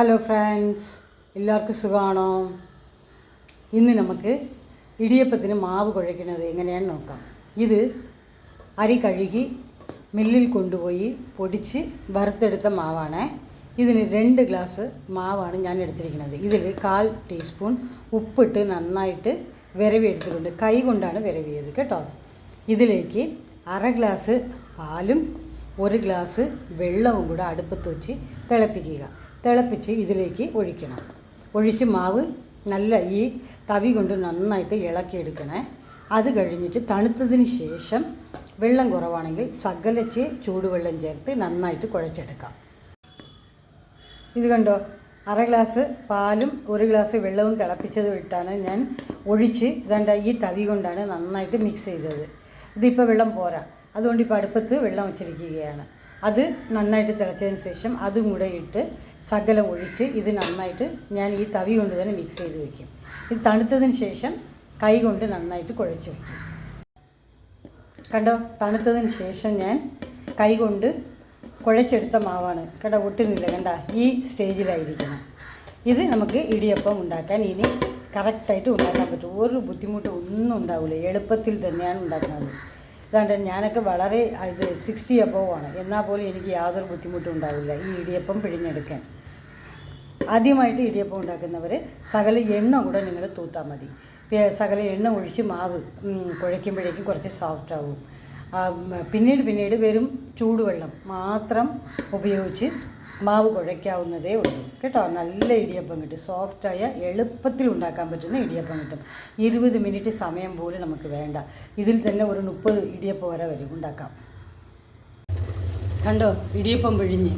Hello friends എല്ലാവർക്കും സുഖമാണോ? ഇന്ന് നമുക്ക് ഇടിയപ്പത്തിന് മാവ് കുഴയ്ക്കുന്നത് എങ്ങനെയാണെന്ന് നോക്കാം. ഇത് അരി കഴുകി മില്ലിൽ കൊണ്ടുപോയി പൊടിച്ച് വറുത്തെടുത്ത മാവാണ്. ഇതിന് രണ്ട് ഗ്ലാസ് മാവാണ് ഞാൻ എടുത്തിരിക്കുന്നത്. ഇതിൽ കാൽ ടീസ്പൂൺ ഉപ്പിട്ട് നന്നായിട്ട് വിരവി എടുത്തിട്ടുണ്ട് കൈ കൊണ്ടാണ് വിരവിയത് കേട്ടോ. ഇതിലേക്ക് അര ഗ്ലാസ് പാലും ഒരു ഗ്ലാസ് വെള്ളവും കൂടെ അടുപ്പത്ത് വെച്ച് തിളപ്പിക്കുക. തിളപ്പിച്ച് ഇതിലേക്ക് ഒഴിക്കണം. ഒഴിച്ച് മാവ് നല്ല ഈ തവി കൊണ്ട് നന്നായിട്ട് ഇളക്കിയെടുക്കണേ. അത് കഴിഞ്ഞിട്ട് തണുത്തതിന് ശേഷം വെള്ളം കുറവാണെങ്കിൽ സകലച്ച് ചൂടുവെള്ളം ചേർത്ത് നന്നായിട്ട് കുഴച്ചെടുക്കാം. ഇത് കണ്ടോ? അര ഗ്ലാസ് പാലും ഒരു ഗ്ലാസ് വെള്ളവും തിളപ്പിച്ചത് ഇട്ടാണ് ഞാൻ ഒഴിച്ച് ഇതാണ്ട ഈ തവി കൊണ്ടാണ് നന്നായിട്ട് മിക്സ് ചെയ്തത്. ഇതിപ്പോൾ വെള്ളം പോരാ. അതുകൊണ്ട് ഇപ്പോൾ അടുപ്പത്ത് വെള്ളം വച്ചിരിക്കുകയാണ്. അത് നന്നായിട്ട് തിളച്ചതിന് ശേഷം അതും കൂടെ ഇട്ട് സകലം ഒഴിച്ച് ഇത് നന്നായിട്ട് ഞാൻ ഈ തവി കൊണ്ട് തന്നെ മിക്സ് ചെയ്ത് വയ്ക്കും ഇത് തണുത്തതിന് ശേഷം കൈ കൊണ്ട് നന്നായിട്ട് കുഴച്ച് വയ്ക്കും കണ്ടോ? തണുത്തതിന് ശേഷം ഞാൻ കൈ കൊണ്ട് കുഴച്ചെടുത്ത മാവാണ്. കണ്ടോ? ഒട്ടുന്നില്ല. കണ്ട? ഈ സ്റ്റേജിലായിരിക്കണം ഇത് നമുക്ക് ഇടിയപ്പം ഉണ്ടാക്കാൻ ഇനി കറക്റ്റായിട്ട് ഉണ്ടാക്കാൻ പറ്റും. ഒരു ബുദ്ധിമുട്ടും ഒന്നും ഉണ്ടാവില്ല. എളുപ്പത്തിൽ തന്നെയാണ് ഉണ്ടാക്കുന്നത്. ഇതാണ്ട് ഞാനൊക്കെ വളരെ ഇത് സിക്സ്റ്റി അബോവ് ആണ്. എന്നാൽ പോലും എനിക്ക് യാതൊരു ബുദ്ധിമുട്ടും ഉണ്ടാവില്ല ഈ ഇടിയപ്പം പിഴിഞ്ഞെടുക്കാൻ. ആദ്യമായിട്ട് ഇടിയപ്പം ഉണ്ടാക്കുന്നവർ സകല എണ്ണ കൂടെ നിങ്ങൾ തൂത്താൽ മതി. സകല എണ്ണ ഒഴിച്ച് മാവ് കുഴയ്ക്കുമ്പോഴേക്കും കുറച്ച് സോഫ്റ്റ് ആവും. പിന്നീട് പിന്നീട് വെറും ചൂടുവെള്ളം മാത്രം ഉപയോഗിച്ച് മാവ് കുഴയ്ക്കാവുന്നതേ ഉള്ളൂ. കേട്ടോ? നല്ല ഇടിയപ്പം കിട്ടും. സോഫ്റ്റായ എളുപ്പത്തിൽ ഉണ്ടാക്കാൻ പറ്റുന്ന ഇടിയപ്പം കിട്ടും. ഇരുപത് മിനിറ്റ് സമയം പോലും നമുക്ക് വേണ്ട. ഇതിൽ തന്നെ ഒരു മുപ്പത് ഇടിയപ്പം വരെ വരും ഉണ്ടാക്കാം. കണ്ടോ? ഇടിയപ്പം പിഴിഞ്ഞ്.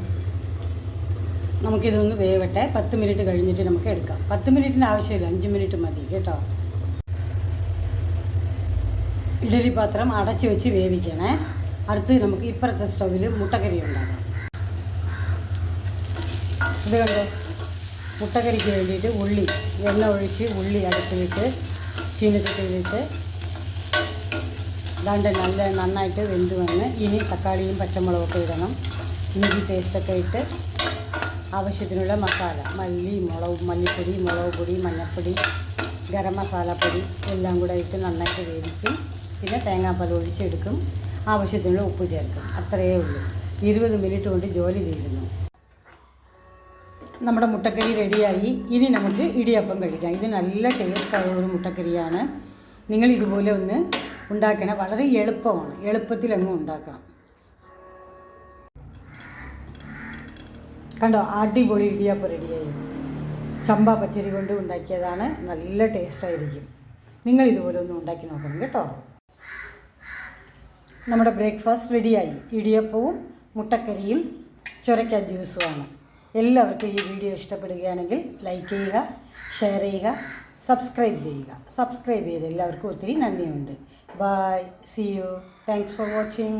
നമുക്കിതൊന്ന് വേവട്ടെ. പത്ത് മിനിറ്റ് കഴിഞ്ഞിട്ട് നമുക്ക് എടുക്കാം. പത്ത് മിനിറ്റിന് ആവശ്യമില്ല. അഞ്ച് മിനിറ്റ് മതി കേട്ടോ. ഇഡലി പാത്രം അടച്ചു വെച്ച് വേവിക്കണേ. അടുത്ത് നമുക്ക് ഇപ്പുറത്തെ സ്റ്റൗവിൽ മുട്ടക്കറി ഉണ്ടാക്കാം. ഇത് കണ്ടോ? മുട്ടക്കറിക്ക് വേണ്ടിയിട്ട് ഉള്ളി എണ്ണ ഒഴിച്ച് ഉള്ളി അടുപ്പിലിട്ട് ചീനച്ചട്ടിയിലിട്ട് ദാണ്ട് നല്ല നന്നായിട്ട് വെന്ത് വന്ന് ഇനി തക്കാളിയും പച്ചമുളകൊക്കെ ഇടണം. ഇഞ്ചി പേസ്റ്റൊക്കെ ഇട്ട് ആവശ്യത്തിനുള്ള മസാല. മല്ലി മുളക് മല്ലിപ്പൊടി മുളക് പൊടി മഞ്ഞൾപ്പൊടി ഗരം മസാലപ്പൊടി എല്ലാം കൂടെ ഇട്ട് നന്നായിട്ട് വേവിക്കും പിന്നെ തേങ്ങാപ്പാൽ ഒഴിച്ചെടുക്കും. ആവശ്യത്തിനുള്ള ഉപ്പ് ചേർക്കും. അത്രയേ ഉള്ളൂ. ഇരുപത് മിനിറ്റ് കൊണ്ട് ജോലി തീരുന്നു. നമ്മുടെ മുട്ടക്കറി റെഡിയായി. ഇനി നമുക്ക് ഇടിയപ്പം കഴിക്കാം. ഇത് നല്ല ടേസ്റ്റായ ഒരു മുട്ടക്കറിയാണ്. നിങ്ങൾ ഇതുപോലെ ഒന്ന് ഉണ്ടാക്കണേ. വളരെ എളുപ്പമാണ്. എളുപ്പത്തിൽ അങ്ങ് ഉണ്ടാക്കാം. കണ്ടോ? അടിപൊളി ഇടിയപ്പം റെഡിയായി ചമ്പ പച്ചരി കൊണ്ട് ഉണ്ടാക്കിയതാണ്. നല്ല ടേസ്റ്റായിരിക്കും നിങ്ങൾ ഇതുപോലെ ഒന്ന് ഉണ്ടാക്കി നോക്കണം കേട്ടോ. നമ്മുടെ ബ്രേക്ക്ഫാസ്റ്റ് റെഡിയായി ഇടിയപ്പവും മുട്ടക്കറിയും ചുരക്ക ജ്യൂസുമാണ് എല്ലാവർക്കും ഈ വീഡിയോ ഇഷ്ടപ്പെടുകയാണെങ്കിൽ ലൈക്ക് ചെയ്യുക ഷെയർ ചെയ്യുക സബ്സ്ക്രൈബ് ചെയ്യുക. സബ്സ്ക്രൈബ് ചെയ്ത് എല്ലാവർക്കും ഒത്തിരി നന്ദിയുണ്ട്. Bye see you thanks for watching